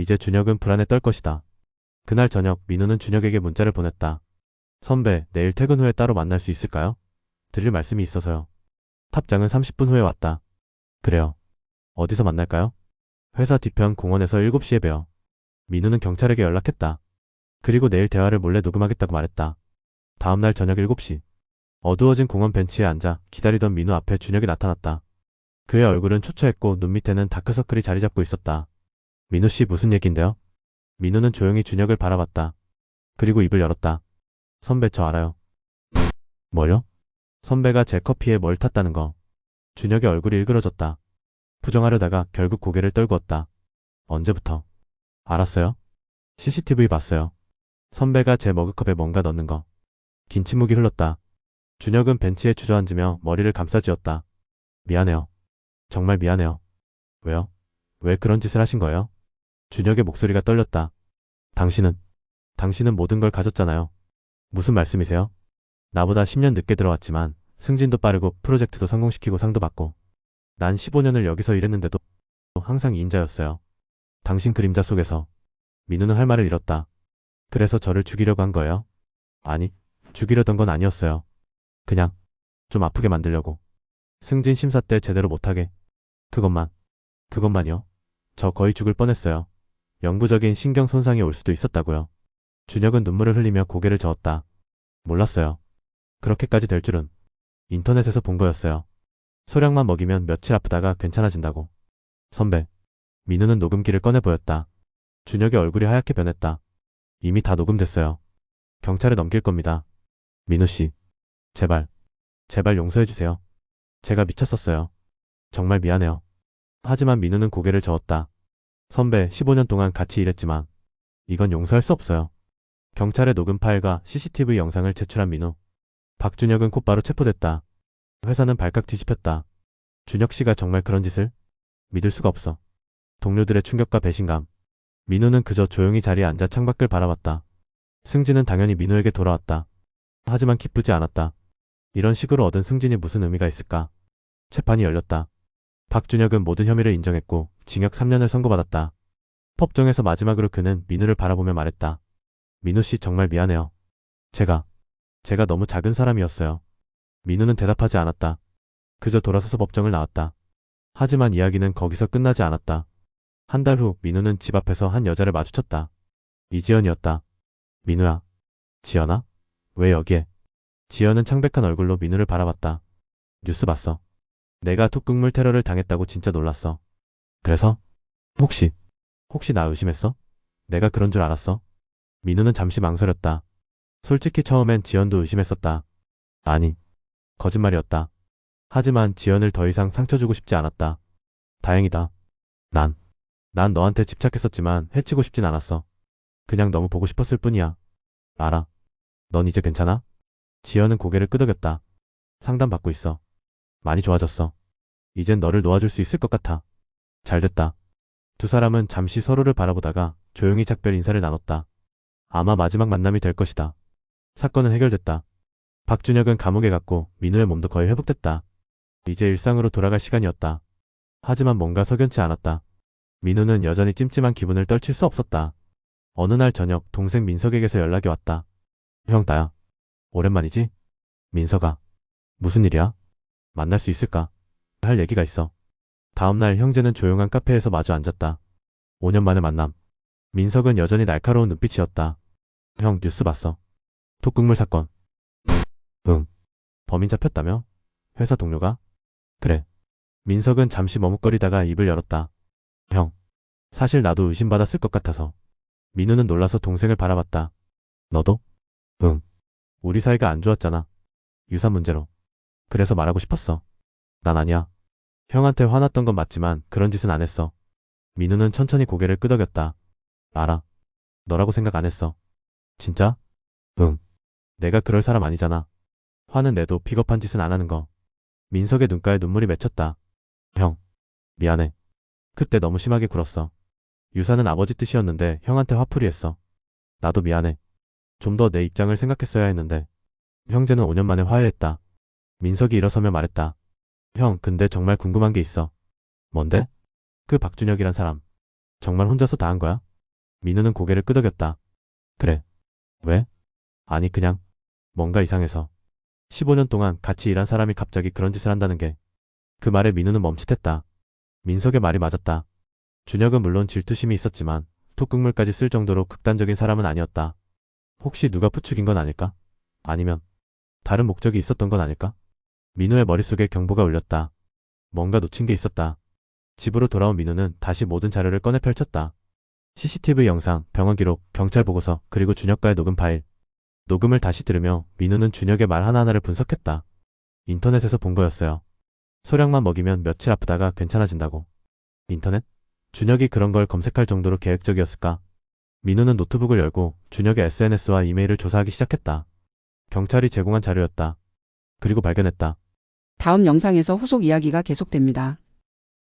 이제 준혁은 불안에 떨 것이다. 그날 저녁 민우는 준혁에게 문자를 보냈다. 선배, 내일 퇴근 후에 따로 만날 수 있을까요? 드릴 말씀이 있어서요. 탑장은 30분 후에 왔다. 그래요. 어디서 만날까요? 회사 뒤편 공원에서 7시에 봬요. 민우는 경찰에게 연락했다. 그리고 내일 대화를 몰래 녹음하겠다고 말했다. 다음날 저녁 7시. 어두워진 공원 벤치에 앉아 기다리던 민우 앞에 준혁이 나타났다. 그의 얼굴은 초췌했고 눈 밑에는 다크서클이 자리 잡고 있었다. 민우 씨 무슨 얘긴데요? 민우는 조용히 준혁을 바라봤다. 그리고 입을 열었다. 선배 저 알아요. 뭘요? 선배가 제 커피에 뭘 탔다는 거. 준혁의 얼굴이 일그러졌다. 부정하려다가 결국 고개를 떨구었다. 언제부터? 알았어요? CCTV 봤어요. 선배가 제 머그컵에 뭔가 넣는 거. 긴 침묵이 흘렀다. 준혁은 벤치에 주저앉으며 머리를 감싸쥐었다. 미안해요. 정말 미안해요. 왜요? 왜 그런 짓을 하신 거예요? 준혁의 목소리가 떨렸다. 당신은, 당신은 모든 걸 가졌잖아요. 무슨 말씀이세요? 나보다 10년 늦게 들어왔지만 승진도 빠르고 프로젝트도 성공시키고 상도 받고 난 15년을 여기서 일했는데도 항상 이인자였어요. 당신 그림자 속에서 민우는 할 말을 잃었다. 그래서 저를 죽이려고 한 거예요? 아니, 죽이려던 건 아니었어요. 그냥 좀 아프게 만들려고. 승진 심사 때 제대로 못하게. 그것만, 그것만요. 저 거의 죽을 뻔했어요. 영구적인 신경 손상이 올 수도 있었다고요. 준혁은 눈물을 흘리며 고개를 저었다. 몰랐어요. 그렇게까지 될 줄은. 인터넷에서 본 거였어요. 소량만 먹이면 며칠 아프다가 괜찮아진다고. 선배. 민우는 녹음기를 꺼내 보였다. 준혁의 얼굴이 하얗게 변했다. 이미 다 녹음됐어요. 경찰에 넘길 겁니다. 민우 씨. 제발. 제발 용서해주세요. 제가 미쳤었어요. 정말 미안해요. 하지만 민우는 고개를 저었다. 선배 15년 동안 같이 일했지만 이건 용서할 수 없어요. 경찰의 녹음 파일과 CCTV 영상을 제출한 민우. 박준혁은 곧바로 체포됐다. 회사는 발칵 뒤집혔다. 준혁 씨가 정말 그런 짓을? 믿을 수가 없어. 동료들의 충격과 배신감. 민우는 그저 조용히 자리에 앉아 창밖을 바라봤다. 승진은 당연히 민우에게 돌아왔다. 하지만 기쁘지 않았다. 이런 식으로 얻은 승진이 무슨 의미가 있을까? 재판이 열렸다. 박준혁은 모든 혐의를 인정했고 징역 3년을 선고받았다. 법정에서 마지막으로 그는 민우를 바라보며 말했다. 민우 씨 정말 미안해요. 제가, 제가 너무 작은 사람이었어요. 민우는 대답하지 않았다. 그저 돌아서서 법정을 나왔다. 하지만 이야기는 거기서 끝나지 않았다. 한 달 후 민우는 집 앞에서 한 여자를 마주쳤다. 이지연이었다. 민우야. 지연아? 왜 여기에? 지연은 창백한 얼굴로 민우를 바라봤다. 뉴스 봤어. 내가 툭국물 테러를 당했다고 진짜 놀랐어. 그래서? 혹시, 혹시 나 의심했어? 내가 그런 줄 알았어? 민우는 잠시 망설였다. 솔직히 처음엔 지연도 의심했었다. 아니, 거짓말이었다. 하지만 지연을 더 이상 상처 주고 싶지 않았다. 다행이다. 난, 난 너한테 집착했었지만 해치고 싶진 않았어. 그냥 너무 보고 싶었을 뿐이야. 알아. 넌 이제 괜찮아? 지연은 고개를 끄덕였다. 상담받고 있어. 많이 좋아졌어. 이젠 너를 놓아줄 수 있을 것 같아. 잘 됐다. 두 사람은 잠시 서로를 바라보다가 조용히 작별 인사를 나눴다. 아마 마지막 만남이 될 것이다. 사건은 해결됐다. 박준혁은 감옥에 갔고 민우의 몸도 거의 회복됐다. 이제 일상으로 돌아갈 시간이었다. 하지만 뭔가 석연치 않았다. 민우는 여전히 찜찜한 기분을 떨칠 수 없었다. 어느 날 저녁 동생 민석에게서 연락이 왔다. 형 나야. 오랜만이지? 민석아. 무슨 일이야? 만날 수 있을까? 할 얘기가 있어. 다음날 형제는 조용한 카페에서 마주 앉았다. 5년 만에 만남. 민석은 여전히 날카로운 눈빛이었다. 형 뉴스 봤어. 톡국물 사건. 응. 범인 잡혔다며? 회사 동료가? 그래. 민석은 잠시 머뭇거리다가 입을 열었다. 형. 사실 나도 의심받았을 것 같아서. 민우는 놀라서 동생을 바라봤다. 너도? 응. 우리 사이가 안 좋았잖아. 유사 문제로. 그래서 말하고 싶었어. 난 아니야. 형한테 화났던 건 맞지만 그런 짓은 안 했어. 민우는 천천히 고개를 끄덕였다. 알아. 너라고 생각 안 했어. 진짜? 응. 내가 그럴 사람 아니잖아. 화는 내도 비겁한 짓은 안 하는 거. 민석의 눈가에 눈물이 맺혔다. 형. 미안해. 그때 너무 심하게 굴었어. 유사는 아버지 뜻이었는데 형한테 화풀이 했어. 나도 미안해. 좀 더 내 입장을 생각했어야 했는데. 형제는 5년 만에 화해했다. 민석이 일어서며 말했다. 형, 근데 정말 궁금한 게 있어. 뭔데? 그 박준혁이란 사람. 정말 혼자서 다 한 거야? 민우는 고개를 끄덕였다. 그래. 왜? 아니, 그냥. 뭔가 이상해서. 15년 동안 같이 일한 사람이 갑자기 그런 짓을 한다는 게. 그 말에 민우는 멈칫했다. 민석의 말이 맞았다. 준혁은 물론 질투심이 있었지만 톡국물까지 쓸 정도로 극단적인 사람은 아니었다. 혹시 누가 부추긴 건 아닐까? 아니면 다른 목적이 있었던 건 아닐까? 민우의 머릿속에 경보가 울렸다. 뭔가 놓친 게 있었다. 집으로 돌아온 민우는 다시 모든 자료를 꺼내 펼쳤다. CCTV 영상, 병원 기록, 경찰 보고서, 그리고 준혁과의 녹음 파일. 녹음을 다시 들으며 민우는 준혁의 말 하나하나를 분석했다. 인터넷에서 본 거였어요. 소량만 먹이면 며칠 아프다가 괜찮아진다고. 인터넷? 준혁이 그런 걸 검색할 정도로 계획적이었을까? 민우는 노트북을 열고 준혁의 SNS와 이메일을 조사하기 시작했다. 경찰이 제공한 자료였다. 그리고 발견했다. 다음 영상에서 후속 이야기가 계속됩니다.